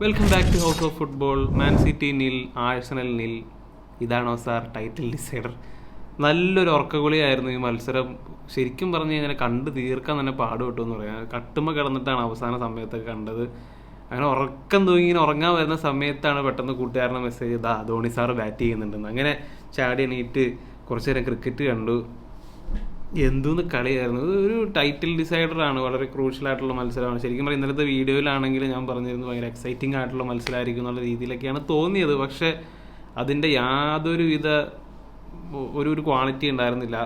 Welcome back to house of football Man City nil Arsenal nil ഇതാണോ sir title decider നല്ലൊരു ഉറക്കഗുളിയായിരുന്നു ഈ മത്സരം. ശരിക്കും പറഞ്ഞു കഴിഞ്ഞാൽ കണ്ട് തീർക്കാൻ തന്നെ പാടുപെട്ടു എന്ന് പറയാം. കട്ടുമ്മ കിടന്നിട്ടാണ് അവസാന സമയത്തൊക്കെ കണ്ടത്. അങ്ങനെ ഉറക്കം തൂങ്ങി ഇങ്ങനെ ഉറങ്ങാൻ വരുന്ന സമയത്താണ് പെട്ടെന്ന് കൂട്ടുകാരനെ മെസ്സേജ് ഇതാ ധോണി സാറ് ബാറ്റ് ചെയ്യുന്നുണ്ടെന്ന്. അങ്ങനെ ചാടി എണീറ്റ് കുറച്ചു നേരം ക്രിക്കറ്റ് കണ്ടു. എന്തോന്ന് കളിയായിരുന്നു? ഒരു ടൈറ്റിൽ ഡിസൈഡർ ആണ് വളരെ ക്രൂഷ്യൽ ആയിട്ടുള്ള മത്സരമാണ്. ശരിക്കും പറഞ്ഞാൽ ഇന്നലത്തെ വീഡിയോയിലാണെങ്കിൽ ഞാൻ പറഞ്ഞിരുന്നു ഭയങ്കര എക്സൈറ്റിംഗ് ആയിട്ടുള്ള മത്സരമായിരിക്കും എന്നുള്ള രീതിയിലൊക്കെയാണ് തോന്നിയത്. പക്ഷേ അതിന്റെ യാതൊരുവിധ ഒരു ഒരു ക്വാളിറ്റി ഉണ്ടായിരുന്നില്ല.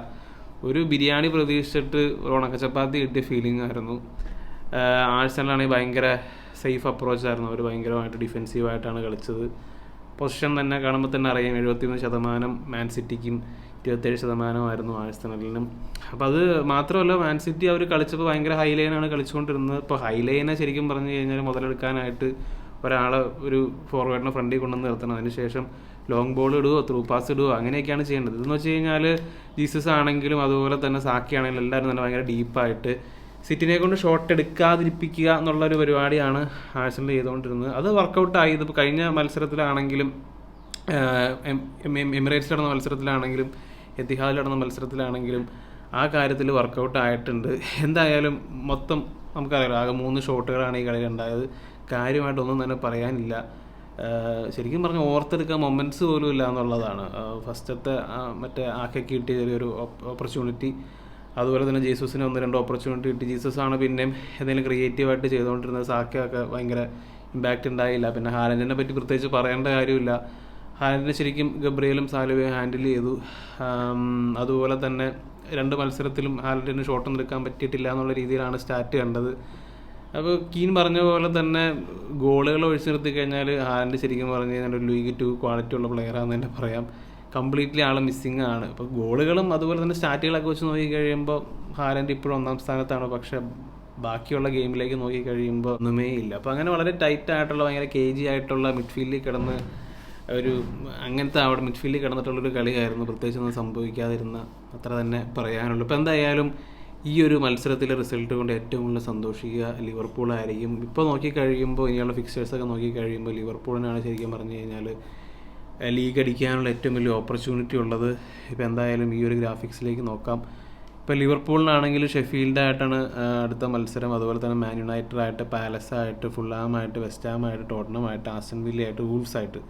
ഒരു ബിരിയാണി പ്രതീക്ഷിച്ചിട്ട് ഉണക്ക ചപ്പാത്തി കിട്ടിയ ഫീലിംഗ് ആയിരുന്നു. ആഴ്സണലാണെങ്കിൽ ഭയങ്കര സേഫ് അപ്രോച്ച് ആയിരുന്നു. അവർ ഭയങ്കരമായിട്ട് ഡിഫെൻസീവായിട്ടാണ് കളിച്ചത്. പൊസിഷൻ തന്നെ കാണുമ്പോൾ തന്നെ അറിയാം എഴുപത്തിമൂന്ന് ശതമാനം മാൻ സിറ്റിക്കും ഇരുപത്തേഴ് ശതമാനമായിരുന്നു ആഴ്സണലിനും അപ്പോൾ അത് മാത്രമല്ല മാൻ സിറ്റി അവർ കളിച്ചപ്പോൾ ഭയങ്കര ഹൈ ലൈനാണ് കളിച്ചുകൊണ്ടിരുന്നത്. ഇപ്പോൾ ഹൈ ലൈനെ ശരിക്കും പറഞ്ഞു കഴിഞ്ഞാൽ മുതലെടുക്കാനായിട്ട് ഒരാളെ ഒരു ഫോർവേഡിനെ ഫ്രണ്ടിൽ കൊണ്ടുവന്ന് നിർത്തണം. അതിനുശേഷം ലോങ് ബോൾ ഇടുവോ ത്രൂ പാസ് ഇടുവോ അങ്ങനെയൊക്കെയാണ് ചെയ്യേണ്ടത്. ഇതെന്ന് വെച്ച് കഴിഞ്ഞാൽ ജീസസ് ആണെങ്കിലും അതുപോലെ തന്നെ സാക്കി ആണെങ്കിലും എല്ലാവരും തന്നെ ഭയങ്കര ഡീപ്പായിട്ട് സിറ്റിനെ കൊണ്ട് ഷോട്ട് എടുക്കാതിരിപ്പിക്കുക എന്നുള്ളൊരു പരിപാടിയാണ് ആഴ്സണൽ ചെയ്തുകൊണ്ടിരുന്നത്. അത് വർക്കൗട്ടായി ഇതിപ്പോൾ കഴിഞ്ഞ മത്സരത്തിലാണെങ്കിലും എമിറേറ്റ്സ് നടന്ന മത്സരത്തിലാണെങ്കിലും എത്തിഹാദിൽ നടന്ന മത്സരത്തിലാണെങ്കിലും ആ കാര്യത്തിൽ വർക്കൗട്ട് ആയിട്ടുണ്ട്. എന്തായാലും മൊത്തം നമുക്കറിയാം ആകെ മൂന്ന് ഷോട്ടുകളാണ് ഈ കളിയിൽ ഉണ്ടായത്. കാര്യമായിട്ടൊന്നും തന്നെ പറയാനില്ല. ശരിക്കും പറഞ്ഞാൽ ഓർത്തെടുക്കാൻ മൊമെന്റ്സ് പോലും ഇല്ല എന്നുള്ളതാണ്. ഫസ്റ്റത്തെ മറ്റേ ആക്കെ കിട്ടിയ ചെറിയൊരു ഓപ്പർച്യൂണിറ്റി അതുപോലെ തന്നെ ജീസസിന് ഒന്ന് രണ്ട് ഓപ്പർച്യൂണിറ്റി കിട്ടി. ജീസസ് ആണ് പിന്നെയും എന്തെങ്കിലും ക്രിയേറ്റീവായിട്ട് ചെയ്തുകൊണ്ടിരുന്നത്. സാക്കയൊക്കെ ഭയങ്കര ഇമ്പാക്റ്റ് ഉണ്ടായില്ല. പിന്നെ ഹാലൻഡിനെ പറ്റി പ്രത്യേകിച്ച് പറയേണ്ട കാര്യമില്ല. ഹാലൻഡിനെ ശരിക്കും ഗബ്രിയലും സാലുവയും ഹാൻഡിൽ ചെയ്തു. അതുപോലെ തന്നെ രണ്ട് മത്സരത്തിലും ഹാലറ്റിന് ഷോട്ട് എടുക്കാൻ പറ്റിയിട്ടില്ല എന്നുള്ള രീതിയിലാണ് സ്റ്റാറ്റ് കണ്ടത്. അപ്പോൾ കീൻ പറഞ്ഞ പോലെ തന്നെ ഗോളുകൾ ഒഴിച്ചു നിർത്തി കഴിഞ്ഞാൽ ഹാലൻഡ് ശരിക്കും പറഞ്ഞു കഴിഞ്ഞാൽ ഒരു ലീഗ് ടു ക്വാളിറ്റി ഉള്ള പ്ലെയറാണെന്ന് തന്നെ പറയാം. കംപ്ലീറ്റ്ലി ആൾ മിസ്സിങ് ആണ്. അപ്പോൾ ഗോളുകളും അതുപോലെ തന്നെ സ്റ്റാറ്റുകളൊക്കെ വെച്ച് നോക്കി കഴിയുമ്പോൾ ഇപ്പോഴും ഒന്നാം സ്ഥാനത്താണ്. പക്ഷേ ബാക്കിയുള്ള ഗെയിമിലേക്ക് നോക്കി കഴിയുമ്പോൾ ഒന്നുമേ ഇല്ല. അപ്പോൾ അങ്ങനെ വളരെ ടൈറ്റ് ആയിട്ടുള്ള ഭയങ്കര കെ ജി ആയിട്ടുള്ള മിഡ്ഫീൽഡിൽ കിടന്ന് ഒരു അങ്ങനത്തെ അവിടെ മിഡ്ഫീൽഡിൽ കിടന്നിട്ടുള്ളൊരു കളിയായിരുന്നു. പ്രത്യേകിച്ച് ഒന്നും സംഭവിക്കാതിരുന്ന അത്ര തന്നെ പറയാനുള്ളൂ. ഇപ്പം എന്തായാലും ഈ ഒരു മത്സരത്തിലെ റിസൾട്ട് കൊണ്ട് ഏറ്റവും കൂടുതൽ സന്തോഷിക്കുക ലിവർപൂൾ ആയിരിക്കും. ഇപ്പോൾ നോക്കിക്കഴിയുമ്പോൾ ഇനിയുള്ള ഫിക്സേഴ്സൊക്കെ നോക്കിക്കഴിയുമ്പോൾ ലിവർപൂളിനാണ് ശരിക്കും പറഞ്ഞു കഴിഞ്ഞാൽ ലീഗ് അടിക്കാനുള്ള ഏറ്റവും വലിയ ഓപ്പർച്യൂണിറ്റി ഉള്ളത്. ഇപ്പോൾ എന്തായാലും ഈ ഒരു ഗ്രാഫിക്സിലേക്ക് നോക്കാം. ഇപ്പോൾ ലിവർപൂളിനാണെങ്കിൽ ഷെഫീൽഡായിട്ടാണ് അടുത്ത മത്സരം. അതുപോലെ തന്നെ മാൻ യുണൈറ്റഡ് ആയിട്ട് പാലസ് ആയിട്ട് ഫുള്ളാമായിട്ട് വെസ്റ്റാമായിട്ട് ടോട്ടനമായിട്ട് ആസൻ വില്ലി ആയിട്ട് വൂൾസ് ആയിട്ട്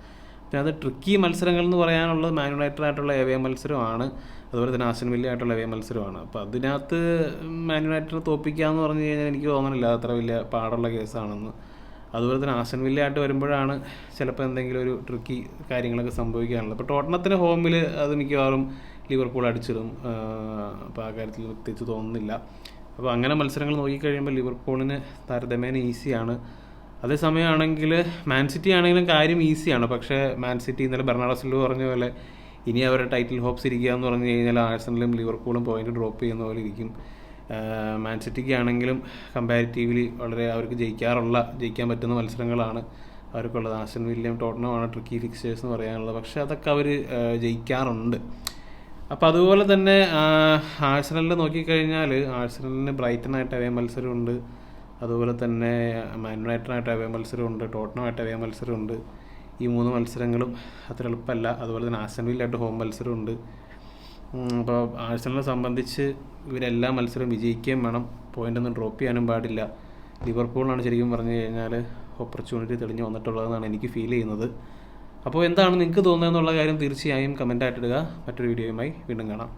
അത് ട്രിക്കി മത്സരങ്ങൾ എന്ന് പറയാനുള്ളത് യുണൈറ്റഡ് ആയിട്ടുള്ള എവേ മത്സരമാണ്. അതുപോലെ തന്നെ ആസൻ വില്ലി ആയിട്ടുള്ള എവേ മത്സരമാണ്. അപ്പോൾ അതിനകത്ത് യുണൈറ്റഡ് തോപ്പിക്കുക എന്ന് പറഞ്ഞു കഴിഞ്ഞാൽ എനിക്ക് തോന്നുന്നില്ല അത്ര വലിയ പാടുള്ള കേസാണെന്ന്. അതുപോലെ തന്നെ ആസൻ വില്ലയായിട്ട് വരുമ്പോഴാണ് ചിലപ്പോൾ എന്തെങ്കിലും ഒരു ട്രിക്കി കാര്യങ്ങളൊക്കെ സംഭവിക്കാനുള്ളത്. അപ്പോൾ ടോട്ടണത്തിന് ഹോമിൽ അത് മിക്കവാറും ലിവർപൂൾ അടിച്ചിടും. അപ്പോൾ ആ കാര്യത്തിൽ പ്രത്യേകിച്ച് തോന്നുന്നില്ല. അപ്പോൾ അങ്ങനെ മത്സരങ്ങൾ നോക്കിക്കഴിയുമ്പോൾ ലിവർപൂളിന് താരതമ്യേന ഈസിയാണ്. അതേസമയമാണെങ്കിൽ മാൻ സിറ്റി ആണെങ്കിലും കാര്യം ഈസിയാണ് പക്ഷേ മാൻ സിറ്റി ഇന്നലെ ബെർണാഡോ സിൽവ പറഞ്ഞ പോലെ ഇനി അവരുടെ ടൈറ്റിൽ ഹോപ്സ് ഇരിക്കുക എന്ന് പറഞ്ഞു കഴിഞ്ഞാൽ ആഴ്സണലും ലിവർപൂളും പോയിന്റ് ഡ്രോപ്പ് ചെയ്യുന്ന പോലെ ഇരിക്കും. മാൻ സിറ്റിക്ക് ആണെങ്കിലും കമ്പാരിറ്റീവ്ലി വളരെ അവർക്ക് ജയിക്കാറുള്ള ജയിക്കാൻ പറ്റുന്ന മത്സരങ്ങളാണ് അവർക്കുള്ളത്. ആസൻ വില്യം ടോട്ടനമാണ് ട്രിക്കി ഫിക്സേഴ്സ് എന്ന് പറയാനുള്ളത്. പക്ഷേ അതൊക്കെ അവർ ജയിക്കാറുണ്ട്. അപ്പോൾ അതുപോലെ തന്നെ ആഴ്സണലിൽ നോക്കിക്കഴിഞ്ഞാൽ ആഴ്സണലിന് ബ്രൈറ്റനായിട്ട് അവേ മത്സരമുണ്ട്. അതുപോലെ തന്നെ മാൻ അവയ അവേ മത്സരമുണ്ട് ടോട്ടനമായിട്ട് അവേ മത്സരമുണ്ട്. ഈ മൂന്ന് മത്സരങ്ങളും അത്ര എളുപ്പമല്ല. അതുപോലെ തന്നെ ആസൻ വില്ലായിട്ട് ഹോം മത്സരമുണ്ട്. അപ്പോൾ ആഴ്സണലിനെ സംബന്ധിച്ച് ഇവരെല്ലാ മത്സരവും വിജയിക്കുകയും വേണം. പോയിന്റൊന്നും ഡ്രോപ്പ് ചെയ്യാനും പാടില്ല. ലിവർപൂളിനാണ് ശരിക്കും പറഞ്ഞു കഴിഞ്ഞാൽ ഓപ്പർച്യൂണിറ്റി തെളിഞ്ഞു വന്നിട്ടുള്ളതെന്നാണ് എനിക്ക് ഫീൽ ചെയ്യുന്നത്. അപ്പോൾ എന്താണ് നിങ്ങൾക്ക് തോന്നുന്നതെന്നുള്ള കാര്യം തീർച്ചയായും കമന്റായിട്ടിടുക മറ്റൊരു വീഡിയോയുമായി വീണ്ടും കാണാം.